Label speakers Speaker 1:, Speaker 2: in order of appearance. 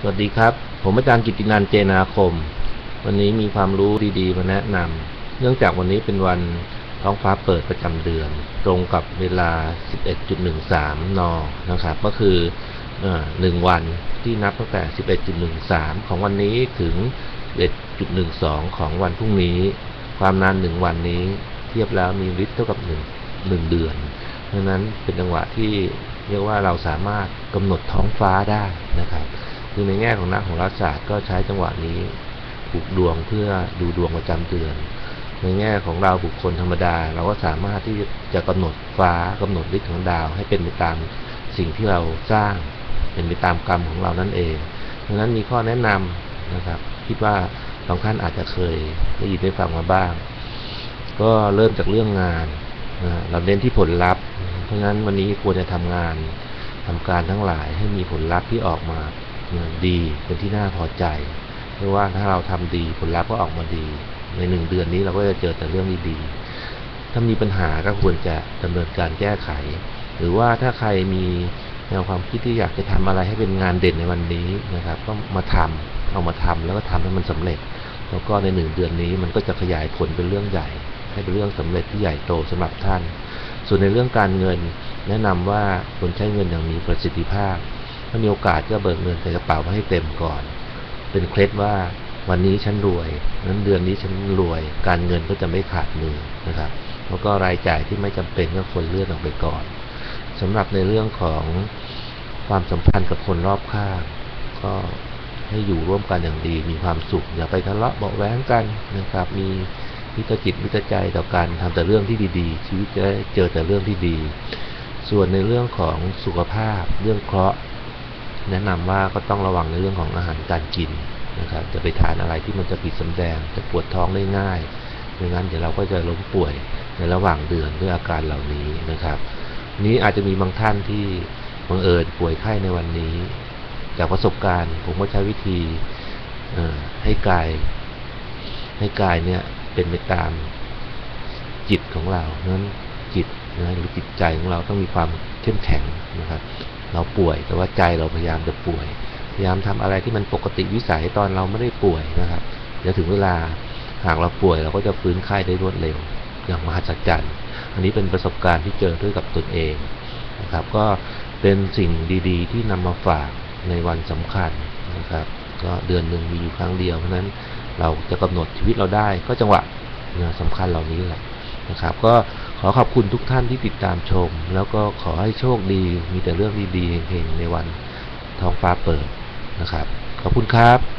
Speaker 1: สวัสดีครับ ผมอาจารย์กิตินันเจนาคม วันนี้มีความรู้ดีๆมาแนะนำ เนื่องจากวันนี้เป็นวันท้องฟ้าเปิดประจำเดือน ตรงกับเวลา 11.13 น นะครับ ก็คือหนึ่งวันที่นับตั้งแต่ 11.13 ของวันนี้ถึง 11.12 ของวันพรุ่งนี้ ความนานหนึ่งวันนี้เทียบแล้วมีฤทธิ์เท่ากับหนึ่งหนึ่งเดือนเพราะนั้นเป็นจังหวะที่เรียกว่าเราสามารถกำหนดท้องฟ้าได้นะครับ คือในแง่ของนักของรัฐศาสตร์ก็ใช้จังหวะนี้ผูกดวงเพื่อดูดวงประจำเดือน ในแง่ของเราบุคคลธรรมดา เราก็สามารถที่จะกำหนดฟ้ากำหนดฤทธิ์ของดาว ให้เป็นไปตามสิ่งที่เราสร้าง เป็นไปตามกรรมของเรานั่นเองดังนั้นมีข้อแนะนำนะครับ คิดว่าบางท่านอาจจะเคยได้ยินได้ฟังมาบ้าง ก็เริ่มจากเรื่องงานเราเน้นที่ผลลัพธ์ เพราะฉะนั้นวันนี้ควรจะทำงานทำการทั้งหลายให้มีผลลัพธ์ที่ออกมา ดีเป็นที่น่าพอใจเพราะว่าถ้าเราทำดีผลลัพธ์ก็ออกมาดี ในหนึ่งเดือนนี้เราก็จะเจอแต่เรื่องดีๆถ้ามีปัญหาก็ควรจะดำเนินการแก้ไข หรือว่าถ้าใครมีแนวความคิดที่อยากจะทำอะไรให้เป็นงานเด่นในวันนี้นะครับ ก็มาทำเอามาทำแล้วก็ทำให้มันสำเร็จ แล้วก็ในหนึ่งเดือนนี้มันก็จะขยายผลเป็นเรื่องใหญ่ ให้เป็นเรื่องสำเร็จที่ใหญ่โตสำหรับท่าน ส่วนในเรื่องการเงิน แนะนำว่าควรใช้เงินอย่างมีประสิทธิภาพ ถ้ามีโอกาสก็เบิกเงินใส่กระเป๋าให้เต็มก่อน เป็นเคล็ดว่าวันนี้ฉันรวยนั้นเดือนนี้ฉันรวย การเงินก็จะไม่ขาดมือนะครับ แล้วก็รายจ่ายที่ไม่จำเป็นก็ควรเลื่อนออกไปก่อนสำหรับในเรื่องของความสัมพันธ์กับคนรอบข้าง ก็ให้อยู่ร่วมกันอย่างดี มีความสุข อย่าไปทะเลาะเบาแว้งกันนะครับ มีมิตรจิตมิตรใจต่อกันทำแต่เรื่องที่ดีๆ ชีวิตจะเจอแต่เรื่องที่ดี ส่วนในเรื่องของสุขภาพ เรื่องเคราะห์ แนะนำว่าก็ต้องระวังในเรื่องของอาหารการกินนะครับจะไปทานอะไรที่มันจะผิดสำแดงจะปวดท้องได้ง่ายไม่งั้นเดี๋ยวเราก็จะล้มป่วยในระหว่างเดือนด้วยอาการเหล่านี้นะครับ นี้อาจจะมีบางท่านที่บังเอิญป่วยไข้ในวันนี้ จากประสบการณ์ ผมก็ใช้วิธีให้กาย ให้กายเนี่ยเป็นไปตามจิตของเรานั้นจิตนะหรือจิตใจของเราต้องมีความเข้มแข็งนะครับ เราป่วย แต่ว่าใจเราพยายามจะป่วย พยายามทำอะไรที่มันปกติวิสัยตอนเราไม่ได้ป่วยนะครับเดี๋ยวถึงเวลาหากเราป่วยเราก็จะฟื้นไข้ได้รวดเร็ว อย่างมหัศจรรย์ อันนี้เป็นประสบการณ์ที่เจอด้วยกับตนเองนะครับ ก็เป็นสิ่งดีๆ ที่นำมาฝากในวันสำคัญนะครับ ก็เดือนหนึ่งมีอยู่ครั้งเดียวเพราะนั้นเราจะกำหนดชีวิตเราได้ก็จังหวะสำคัญเหล่านี้แหละนะครับ ก็ อขอบคุณทุกท่านที่ติดตามชม แล้วก็ขอให้โชคดีมีแต่เรื่องดีๆเฮงๆในวันท้องฟ้าเปิดนะครับ ขอบคุณครับ